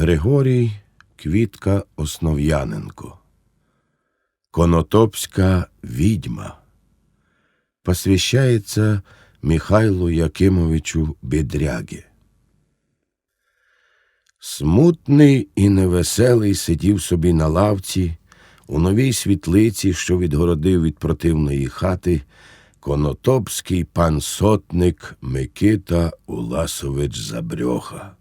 Григорій Квітка Основ'яненко. Конотопська відьма. Посвящається Михайлу Якимовичу Бідрягі. Смутний і невеселий сидів собі на лавці у новій світлиці, що відгородив від противної хати, конотопський пан сотник Микита Уласович Забрьоха.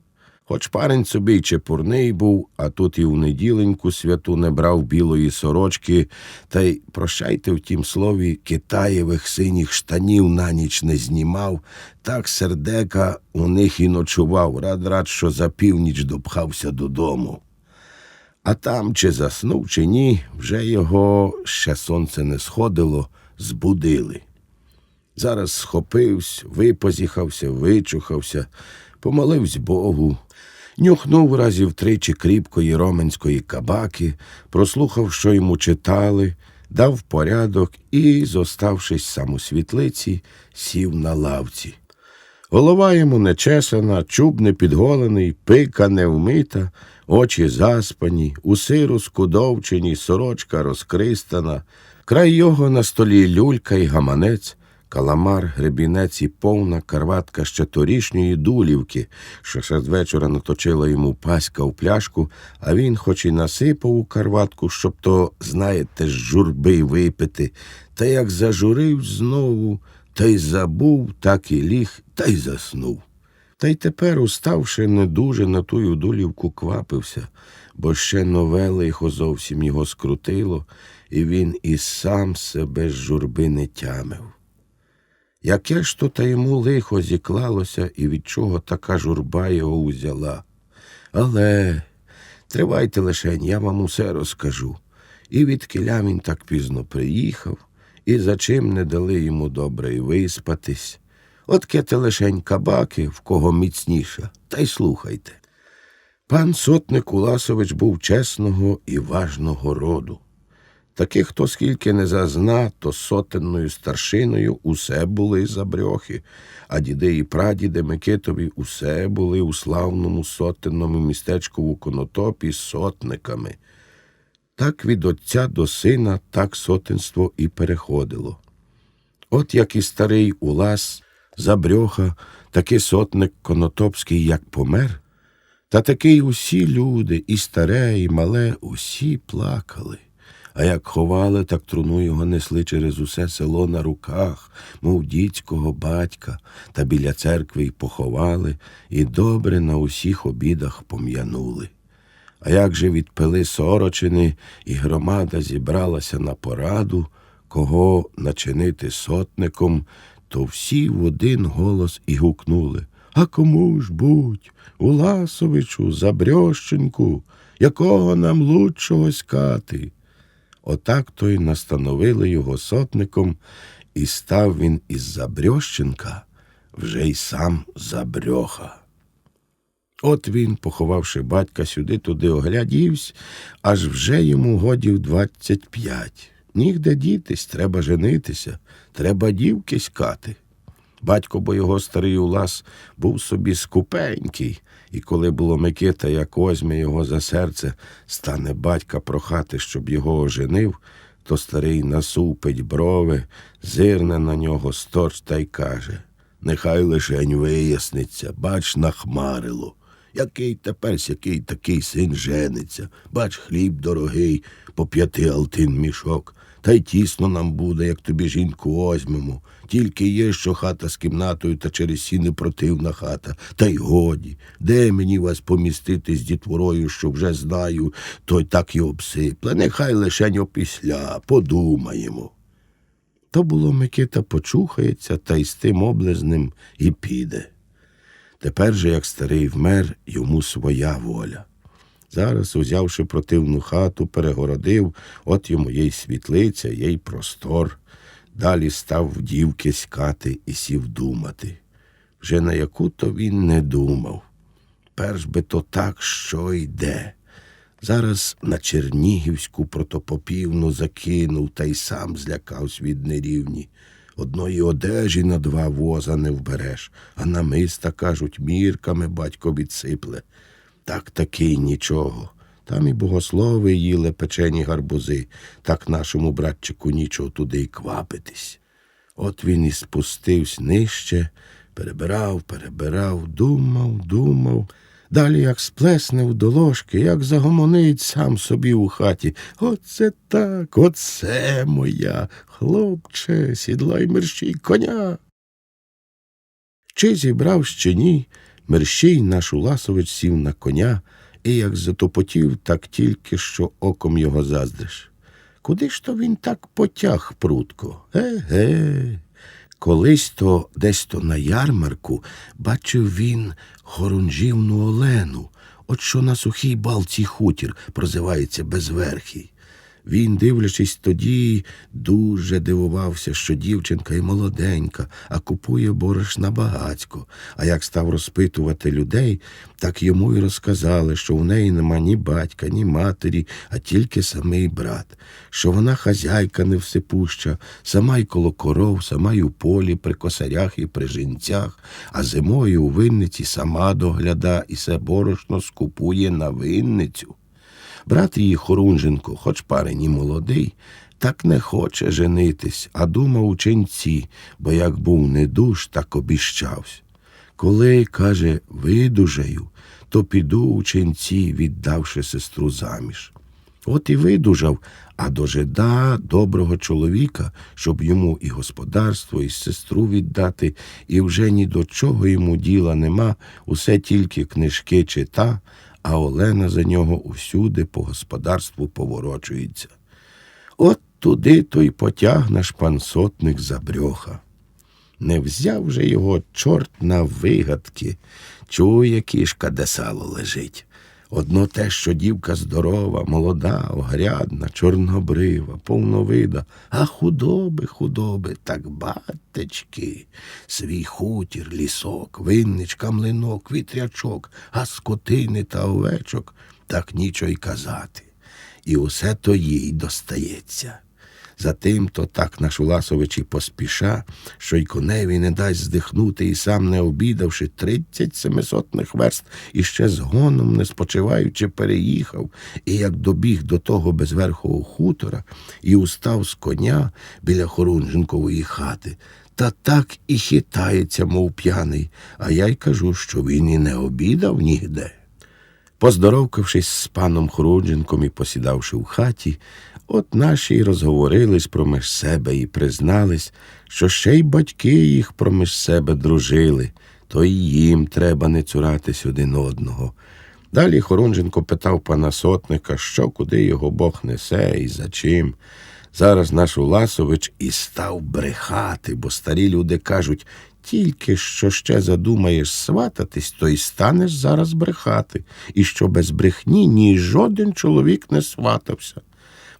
Хоч парень собі й чепурний був, а тут і в неділеньку святу не брав білої сорочки, та й прощайте в тім слові китаєвих синіх штанів на ніч не знімав, так сердека у них і ночував, рад рад, що за північ допхався додому. А там, чи заснув, чи ні, вже його ще сонце не сходило, збудили. Зараз схопився, випозіхався, вичухався, помолився Богу, нюхнув разів тричі кріпкої роменської кабаки, прослухав, що йому читали, дав порядок і, зоставшись сам у світлиці, сів на лавці. Голова йому нечесана, чуб не підголений, пика не вмита, очі заспані, уси розкудовчені, сорочка розкристана, край його на столі люлька й гаманець, каламар, гребінець і повна карватка ще торішньої дулівки, що ще з вечора наточила йому паська у пляшку, а він, хоч і насипав у карватку, щоб то, знаєте, з журби випити, та як зажурив знову, та й забув, так і ліг, та й заснув. Та й тепер, уставши не дуже на тую дулівку, квапився, бо ще нове лихо зовсім його скрутило, і він і сам себе з журби не тямив. Яке ж то та йому лихо зіклалося, і від чого така журба його узяла. Але тривайте лишень, я вам усе розкажу. І від киля він так пізно приїхав, і за чим не дали йому добре й виспатись. От кете лишень кабаки, в кого міцніша, та й слухайте. Пан сотник Уласович був чесного і важного роду. Таких, хто скільки не зазна, то сотенною старшиною усе були забрьохи, а діди і прадіди Микитові усе були у славному сотенному містечку у конотопі сотниками. Так від отця до сина так сотенство і переходило. От як і старий Улас, забрьоха, такий сотник конотопський, як помер, та такий усі люди, і старе, і мале, усі плакали. А як ховали, так труну його несли через усе село на руках, мов дітського батька, та біля церкви й поховали, і добре на усіх обідах пом'янули. А як же відпили сорочини, і громада зібралася на пораду, кого начинити сотником, то всі в один голос і гукнули А кому ж будь, Уласовичу, Забрьощенку, якого нам лучшого скати? Отак то й настановили його сотником, і став він із Забрьощенка вже й сам Забрьоха. От він, поховавши батька сюди туди оглядівсь, аж вже йому годів двадцять п'ять. Нігде дітись, треба женитися, треба дівки скати. Батько, бо його старий улас був собі скупенький, і коли було Микита, як возьме його за серце, стане батька прохати, щоб його оженив, то старий насупить брови, зирне на нього сторч та й каже Нехай лишень виясниться, бач, нахмарило. Який тепер сякий такий син жениться, бач, хліб дорогий, по п'яти алтин мішок, та й тісно нам буде, як тобі жінку озьмемо. Тільки є, що хата з кімнатою та через сіни противна хата. Та й годі, де мені вас помістити з дітворою, що вже знаю, то й так і обсипле. Нехай лишень опісля, подумаємо. То було Микита почухається та й з тим облезним і піде. Тепер же, як старий вмер, йому своя воля. Зараз, узявши противну хату, перегородив, от йому їй світлиця, їй простор. Далі став в дівки скати і сів думати. Вже на яку то він не думав. Перш би то так, що йде. Зараз на Чернігівську протопопівну закинув та й сам злякався від нерівні. Одної одежі на два воза не вбереш, а намиста, кажуть, мірками батько відсипле. Так таки нічого. Там і богослови їли печені гарбузи, так нашому братчику нічого туди й квапитись. От він і спустився нижче, перебирав, перебирав, думав, думав. Далі як сплесне в доложки, як загомонить сам собі у хаті. Оце так, оце моя, хлопче, сідлай мерщій коня. Чи зібрав ще ні, мерщій наш Уласович сів на коня, і як затопотів, так тільки що оком його заздриш. Куди ж то він так потяг прутко? Еге. Колись то десь то на ярмарку бачив він хорунжівну Олену, от що на сухій балці хутір прозивається безверхий. Він, дивлячись тоді, дуже дивувався, що дівчинка й молоденька, а купує борошна багацько. А як став розпитувати людей, так йому й розказали, що в неї нема ні батька, ні матері, а тільки самий брат, що вона хазяйка невсипуща, сама й коло коров, сама й у полі, при косарях і при жінцях, а зимою у винниці сама догляда і се борошно скупує на винницю. Брат її Хорунженко, хоч парень і молодий, так не хоче женитись, а думав у ченці, бо як був недуж, так обіщався. Коли, каже, видужаю, то піду у ченці, віддавши сестру заміж. От і видужав, а дожида доброго чоловіка, щоб йому і господарство, і сестру віддати, і вже ні до чого йому діла нема, усе тільки книжки чита, а Олена за нього усюди по господарству поворочується. От туди то й потяг наш пан сотник за забрьоха. Не взяв же його чорт на вигадки, чує кішка, де сало лежить. Одно те, що дівка здорова, молода, огрядна, чорнобрива, повновида, а худоби, худоби, так батечки, свій хутір, лісок, винничка, млинок, вітрячок, а скотини та овечок, так нічого й казати. І усе то їй достається. Затим то так наш Уласович і поспіша, що й коневі не дасть здихнути, і сам не обідавши тридцять семисотних верст, і ще з гоном не спочиваючи, переїхав, і як добіг до того безверхого хутора і устав з коня біля Хорунженкової хати, та так і хитається, мов п'яний, а я й кажу, що він і не обідав нігде. Поздоровкавшись з паном Хорудженком і посідавши в хаті, от наші й розговорились проміж себе і признались, що ще й батьки їх проміж себе дружили, то й їм треба не цуратись один одного. Далі Хорунженко питав пана сотника, що куди його Бог несе і за чим. Зараз наш Уласович і став брехати, бо старі люди кажуть, тільки що ще задумаєш свататись, то й станеш зараз брехати, і що без брехні ні жоден чоловік не сватався.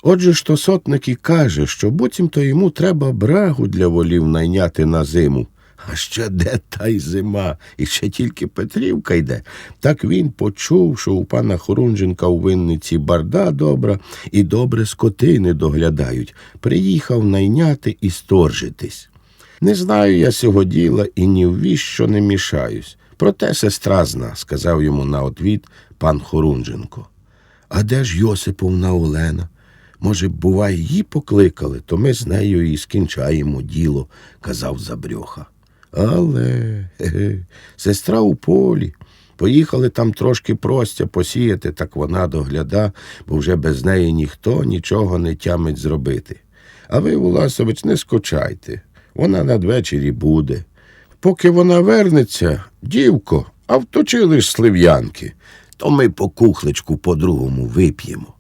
Отже ж то сотник і каже, що буцімто йому треба брагу для волів найняти на зиму. А ще де та й зима, і ще тільки Петрівка йде. Так він почув, що у пана Хорунженка у винниці барда добра і добре скотини доглядають. Приїхав найняти і сторжитись. Не знаю я сього діла і ні в віщо не мішаюсь. Проте сестра зна, сказав йому на отвід пан Хорунженко. А де ж Йосиповна Олена? Може, буває, її покликали, то ми з нею і скінчаємо діло, казав Забрьоха. Але ге-ге, сестра у полі. Поїхали там трошки простя посіяти, так вона догляда, бо вже без неї ніхто нічого не тямить зробити. А ви, Уласович, не скочайте, вона надвечері буде. Поки вона вернеться, дівко, а вточили ж слив'янки, то ми по кухличку по-другому вип'ємо.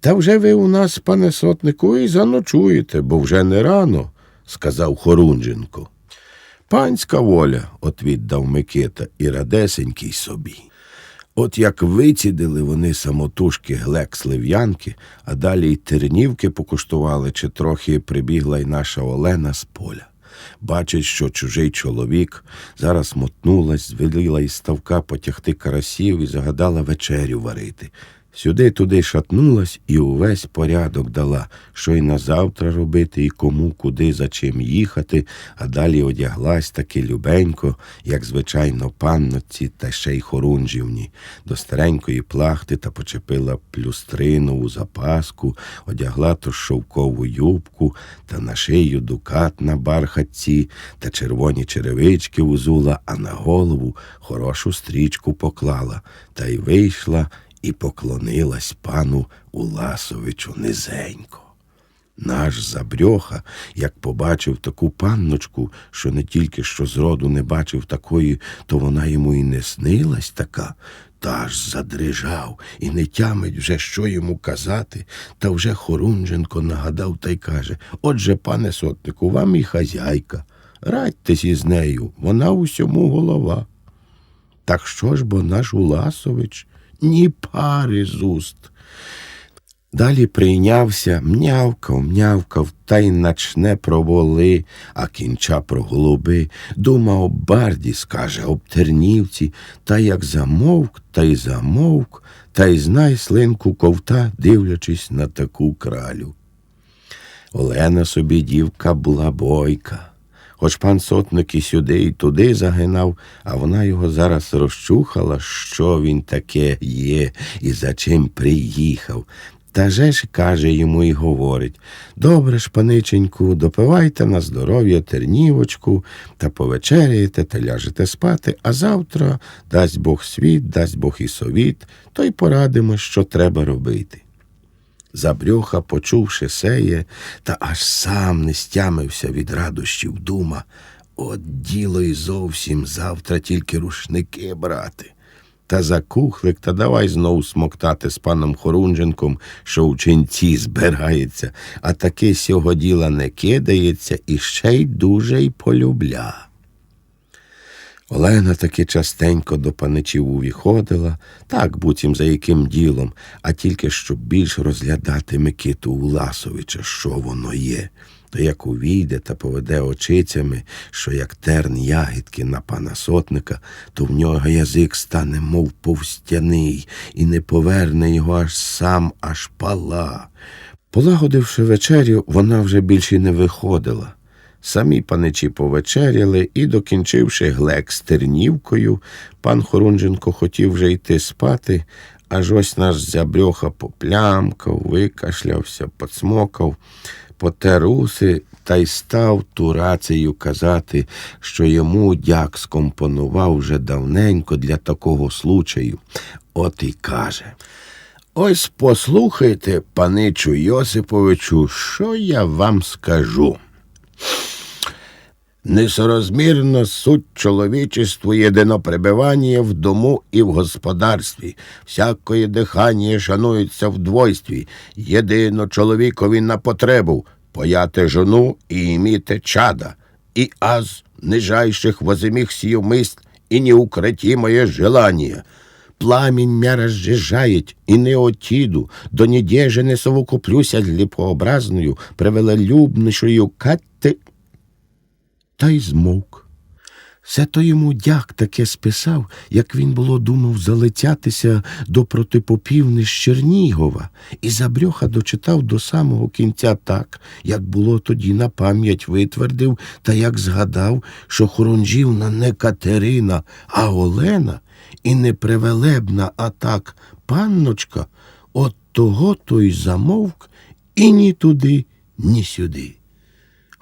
Та вже ви у нас, пане сотнику, і заночуєте, бо вже не рано, сказав Хорунженко. Панська воля, отвіддав Микита, і радесенький собі. От як вицідили вони самотужки глек слив'янки, а далі й тернівки покуштували, чи трохи прибігла й наша Олена з поля. Бачить, що чужий чоловік зараз мотнулась, звеліла із ставка потягти карасів і загадала вечерю варити. Сюди туди шатнулась і увесь порядок дала, що й на завтра робити, і кому, куди, за чим їхати, а далі одяглась таки любенько, як звичайно панноці та ще й хорунжівні, до старенької плахти та почепила плюстринову запаску, одягла то шовкову юбку та на шию дукат на бархатці та червоні черевички узула, а на голову хорошу стрічку поклала. Та й вийшла і поклонилась пану Уласовичу низенько. Наш забрьоха, як побачив таку панночку, що не тільки що зроду не бачив такої, то вона йому і не снилась така, та аж задрижав і не тямить вже, що йому казати, та вже Хорунженко нагадав та й каже Отже, пане сотнику, вам і хазяйка. Радьтесь із нею, вона усьому голова. Так що ж бо наш Уласович ні пари з уст. Далі прийнявся, мнявкав, мнявкав, та й начне про воли, а кінча про голуби, думав об барді, скаже, об тернівці, та як замовк, та й замовк, та й знай слинку ковта, дивлячись на таку кралю. Олена собі дівка була бойка. Хоч пан сотник і сюди, і туди загинав, а вона його зараз розчухала, що він таке є і за чим приїхав. Та же ж каже йому і говорить Добре ж, паниченьку, допивайте на здоров'я тернівочку та повечеряєте та ляжете спати, а завтра дасть Бог світ, дасть Бог і совіт, то й порадимо, що треба робити. Забрьоха, почувши сеє, та аж сам не стямився від радощів дума. От діло й зовсім завтра тільки рушники брати. Та за кухлик, та давай знов смоктати з паном Хорунженком, що в ченці збирається, а таки сього діла не кидається і ще й дуже й полюбля. Олена таки частенько до паничів увіходила, так буцім за яким ділом, а тільки щоб більш розглядати Микиту Уласовича, що воно є. То як увійде та поведе очицями, що як терн ягідки на пана сотника, то в нього язик стане, мов повстяний, і не поверне його аж сам, аж пала. Полагодивши вечерю, вона вже більше не виходила. Самі паничі повечеряли і, докінчивши глек з тернівкою, пан Хорунженко хотів вже йти спати, аж ось наш зябрьоха поплямкав, викашлявся, поцмокав, потер уси та й став турацею казати, що йому дяк скомпонував вже давненько для такого случаю. От і каже. Ось послухайте, паничу Йосиповичу, що я вам скажу. Несоразмірно суть чоловічеству єдино пребивання в дому і в господарстві. Всякої дихання шанується в двойстві. Єдино чоловікові на потребу пояти жону і іміти чада. І аз нижайших возимих сію мисль, укроти моє желание. Пламінь мя і не отіду, до недежи не совокуплюся з ліпообразною, превелелюбнішою кати та й змовк. Все то йому дяк таке списав, як він було думав залетятися до протипопівни з Чернігова, і забрьоха дочитав до самого кінця так, як було тоді на пам'ять витвердив, та як згадав, що Хоронжівна не Катерина, а Олена, і не привелебна, а так панночка, от того той замовк і ні туди, ні сюди.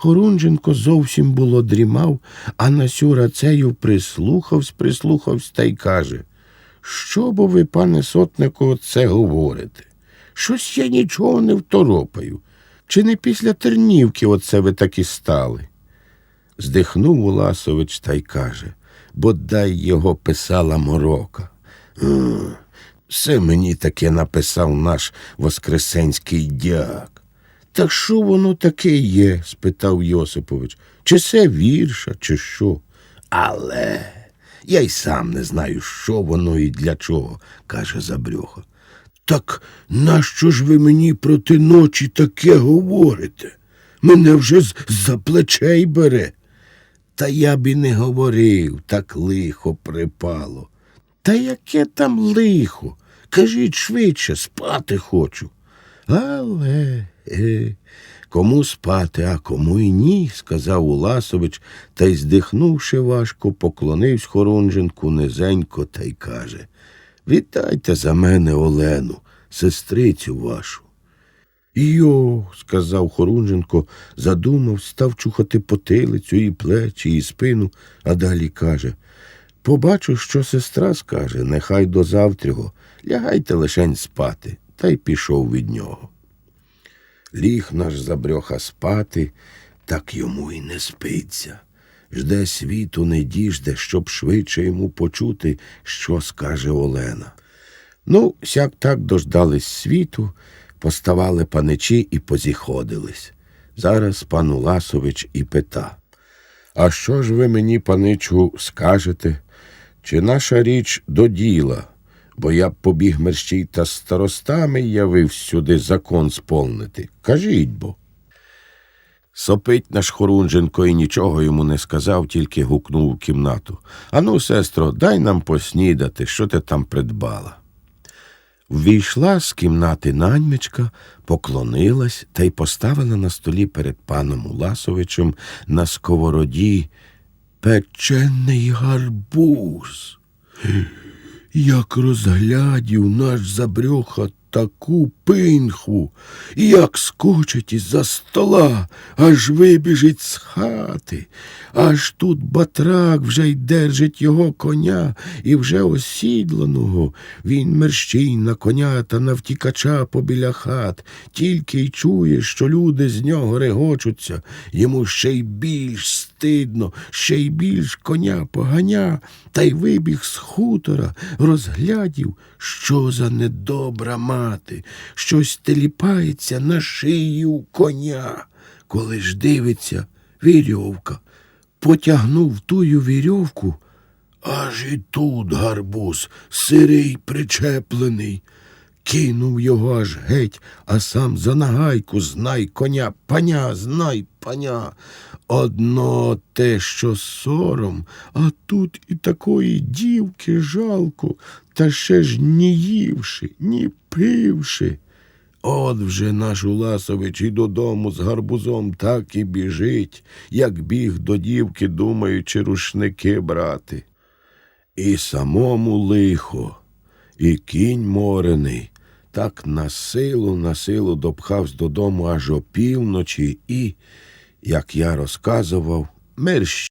Хорунженко зовсім було дрімав, а на сю рацею прислухавсь, прислухавсь та й каже Що бо ви, пане сотнику, це говорите? Щось я нічого не второпаю. Чи не після тернівки оце ви таки стали? Здихнув Уласович та й каже, бодай його писала морока. Все мені таке написав наш воскресенський дяк. Так що воно таке є? спитав Йосипович. Чи це вірша, чи що? Але я й сам не знаю, що воно і для чого, каже Забрьоха. Так нащо ж ви мені проти ночі таке говорите? Мене вже з за плечей бере. Та я б і не говорив, так лихо припало. Та яке там лихо? кажіть швидше, спати хочу. Але е, кому спати, а кому й ні, сказав Уласович, та й здихнувши важко, поклонився Хорунженку низенько та й каже Вітайте за мене, Олену, сестрицю вашу. Йо, сказав Хорунженко, задумав, став чухати потилицю і плечі, і спину, а далі каже Побачу, що сестра скаже, нехай до завтрього, лягайте лишень спати, та й пішов від нього. Ліг наш забрьоха спати, так йому й не спиться. Жде світу, не діжде, щоб швидше йому почути, що скаже Олена. Ну, сяк так дождались світу, поставали паничі і позіходились. Зараз пан Уласович і пита. А що ж ви мені, паничу, скажете? Чи наша річ до діла? Бо я побіг мерщій та старостами явив сюди закон сповнити. Кажіть бо. Сопить наш Хорунженко і нічого йому не сказав, тільки гукнув у кімнату. Ану, сестро, дай нам поснідати, що ти там придбала. Ввійшла з кімнати наньмичка, поклонилась та й поставила на столі перед паном Уласовичем на сковороді печений гарбуз. Як розглядів наш забрюха таку пинху, і як скочить із-за стола, аж вибіжить з хати, аж тут батрак вже й держить його коня, і вже осідланого. Він мерщій на коня та на втікача побіля хат, тільки й чує, що люди з нього регочуться, йому ще й більш стидно, ще й більш коня поганя, та й вибіг з хутора, розглядів, що за недобра мати, щось теліпається на шиї у коня. Коли ж дивиться, вірьовка, потягнув тую вірьовку, аж і тут гарбуз, сирий причеплений. Кинув його аж геть, а сам за нагайку знай коня, паня, знай паня. Одно те, що сором, а тут і такої дівки жалко, та ще ж ні ївши, ні пивши. От вже наш Уласович і додому з гарбузом так і біжить, як біг до дівки, думаючи рушники брати. І самому лихо, і кінь морений, так на силу, на силу допхавсь додому аж опівночі і, як я розказував, мерщ